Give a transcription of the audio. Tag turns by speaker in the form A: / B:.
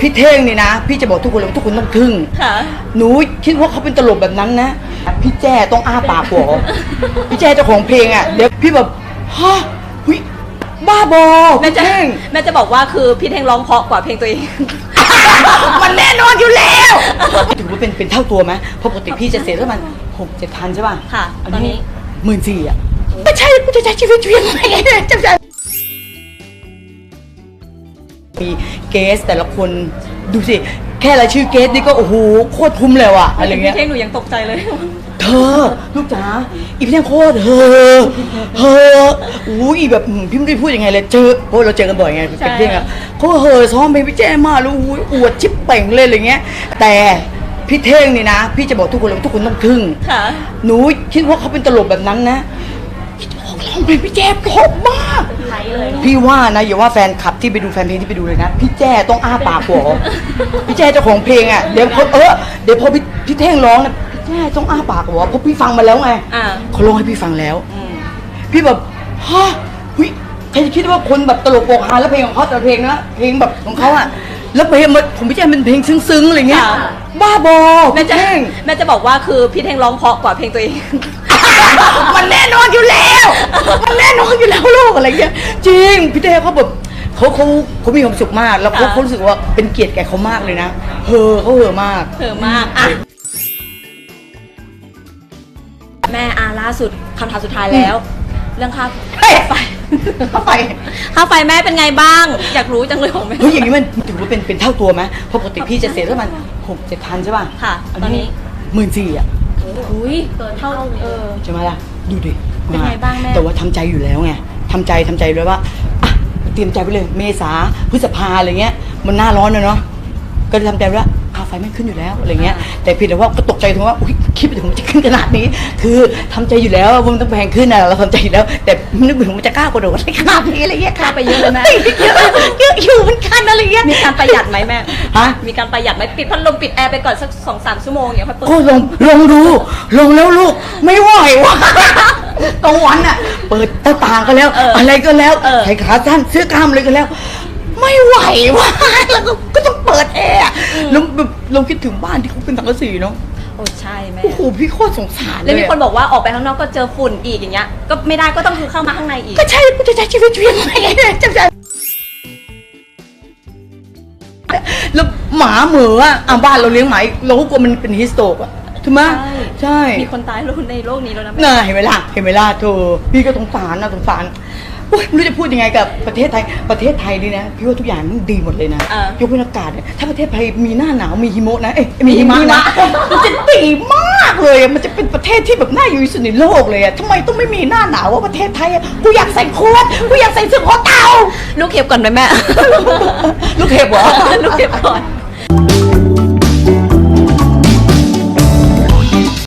A: พี่เท่งนี่นะ พี่จะบอกทุกคนเลยว่าทุกคนต้องทึ่ง
B: ค่ะ
A: หนูคิดว่าเขาเป็นตลกแบบนั้นนะ พี่แจ้ต้องอ้าปากหัวพี่แจ้เจ้าของเพลงอะ เดี๋ยวพี่แบบฮะหุยบ้าบอ
B: แม่
A: พี่
B: จะ
A: เท่ง
B: แม่จะบอกว่าคือพี่เท่งร้องเพราะกว่าเพลงตัวเอง
A: มันแน่นอนอยู่แล้วถือว่าเป็นเป็นเท่าตัวไหมเพราะปกติพี่จะเสียประมาณหกเจ็ดพันใช่ป่ะ
B: ค่ะตอนนี้
A: หมื่นสี่อะไม่ใช่กูจะใช้ชีวิตเวียนไม่ไงจะจ มีเกสแต่ละคนดูสิ แค่รายชื่อเกสนี่ก็โอ้โหโคตรคุ้มเลยว่ะอะไรเงี้ย
B: พี่เท่งหนูยังตกใจเลย
A: เธอ ลูกจ๋าอีพี่แท่งโคตรเธอเธออุ้ยแบบอืมพี่ไม่ได้พูดยังไงเลยเจอเพราะเราเจอกันบ่อยไงเป็น
B: ใช่
A: เพื่อนอะเขาเฮอซ้อมเพลงพี่แจ้มากแล้วอุ้ยอวดชิปเป่งเลยอะไรเงี้ย แต่พี่เท่งนี่นะ พี่จะบอกทุกคนเลยว่าทุกคนต้องทึ่ง
B: ค่ะ
A: หนูคิดว่าเขาเป็นตลกแบบนั้นนะ คิดว่าเขาร้องเพลงพี่แจ้เพราะมาก
B: ไทยเลย
A: พี่ว่านะอย่าว่าแฟนคลับที่ไปดูแฟนเพลงที่ไปดูเลยนะ พี่แจ้ต้องอ้าปากหัวพี่แจ้เจ้าของเพลงอะเดี๋ยวเขาเออเดี๋ยวพอพี่พี่เท่งร้องนะพี่แจ้ต้องอ้าปากหัวเพราะพี่ฟังมาแล้วไง
B: อ่า
A: เขาร้องให้พี่ฟังแล้ว
B: อืม
A: พี่แบบฮะหุยใครจะคิดว่าคนแบบตลกโปกฮาแล้วเพลงของเขาแต่ละเพลงนะเพลงแบบของเขาอะแล้วเพลงมันผมพี่แจ้เป็นเพลงซึ้งๆอะไรเงี้ย
B: ค่ะ
A: บ้าบอ
B: แม่
A: พี่
B: จะ
A: เท่ง
B: แม่จะบอกว่าคือพี่เท่งร้องเพราะกว่าเพลงตัวเอง
A: มันแน่นอนอยู่แล้ว มันแน่นอนอยู่แล้วลูกอะไรเงี้ย จริงพี่เต้เขาแบบเขาเขาเขามีความสุขมากแล้วเขา
B: ค่ะ
A: เขารู้สึกว่าเป็นเกียรติแก่เขามากเลยนะเฮอเขาเฮอมาก
B: เธอมากอะแม่อาล่าสุดคำถามสุดท้ายแล้ว เรื่องค่า
A: เฮ้ย
B: ไฟ
A: เข้าไป
B: ค่าไฟแม่เป็นไงบ้าง อยากรู้จังเลยของแม่
A: เฮ้ยอย่างนี้มันถือว่าเป็นเป็นเท่าตัวไหมเพราะปกติพี่จะเสียประมาณหกเจ็ดพันใช่ป่ะ
B: ค่ะตอนนี้
A: หมื่นสี่อะ
B: อุ้ยเกินเท่าเออ
A: ใช่ไหมล่ะ ดูดิ
B: เป็นไงบ้างแม่
A: แต่ว่าทำใจอยู่แล้วไงทำใจทำใจเลยว่าอะเตรียมใจไปเลย เมษาพฤษภาอะไรเงี้ย มันหน้าร้อนนะเนาะ ก็เลยทำใจไว้ว่าค่าไฟไม่ขึ้นอยู่แล้วอะไรเงี้ยแต่เพียงแต่ว่าก็ตกใจถึงว่าอุ๊ยคิดไปถึงมันจะขึ้นขนาดนี้ คือทำใจอยู่แล้วว่ามันต้องแพงขึ้นนะเราทำใจอยู่แล้ว แต่ไม่นึกถึงมันจะกล้ากระโดดอะไรขนาดนี้อะไรเงี้ย
B: ค่าไปเยอะเลยแม่
A: เยอะเยอะอยู่เหมือนกันอะไรเงี้ย
B: มีการประหยัดไหมแม่
A: ฮะ
B: มีการประหยัดไหมปิดพัดลมปิดแอร์ไปก่อนสักสองสามชั่วโมงอย่างเงี้ยค่อยเปิด
A: ก็ลงลงดูลงแล้วลูกไม่ไหววะกลางวันอะ เปิดหน้าต่างก็แล้ว
B: เอออ
A: อะไรก็แล้ว
B: เออ
A: ใส่ขาสั้นเสื้อกล้ามเลยก็แล้ว ไม่ไหววะแล้วก็ก็ต้องเปิดแอร์อะแล้วแบบ เราคิดถึงบ้านที่เขาเป็นสังกะสีเนาะ
B: โอ้ใช่แม่
A: โอ้โหพี่โคตรสงสารเล
B: แล้ว
A: ย
B: มี
A: อะ
B: คนบอกว่าออกไปข้างนอกก็เจอฝุ่นอีกอย่างเงี้ย ก็ไม่ได้ก็ต้องคือเข้ามาข้างในอีก
A: ก็ใช่กูจะใช้ชีวิตชีวิตยังไงเนี่ยจะจะแล้วหมาเหมืออะอะบ้านเราเลี้ยงหมาอีกเราก็กลัวมันเป็นฮิสโตกอะถูกไหม
B: ใช่
A: ใช่
B: มีคนตายในโลกนี้แล้วนะแม่
A: น่าเห็นไหมล่ะเห็นไหมล่ะเธอพี่ก็สงสารนะสงสาร โอ๊ยไม่รู้จะพูดยังไงกับประเทศไทยประเทศไทยนี่นะพี่ว่าทุกอย่างมันดีหมดเลยนะ
B: อ่าย
A: กเว้นอากาศเนี่ยถ้าประเทศไทยมีหน้าหนาวมีหิมะนะเอ้ยมีหิมะ
B: มีหิ
A: นะ
B: มะ
A: มันจะดีมากเลยอะมันจะเป็นประเทศที่แบบน่าอยู่ที่สุดในโลกเลยอะทำไมต้องไม่มีหน้าหนาวว่าประเทศไทยอะกูอยากใส่โค้ทกูอยากใส่เสื้อคอเต่า
B: ลูกเห็บก่อนไหมแม่
A: ลูกเห็บเหรอ
B: ลูกเห็บก่อน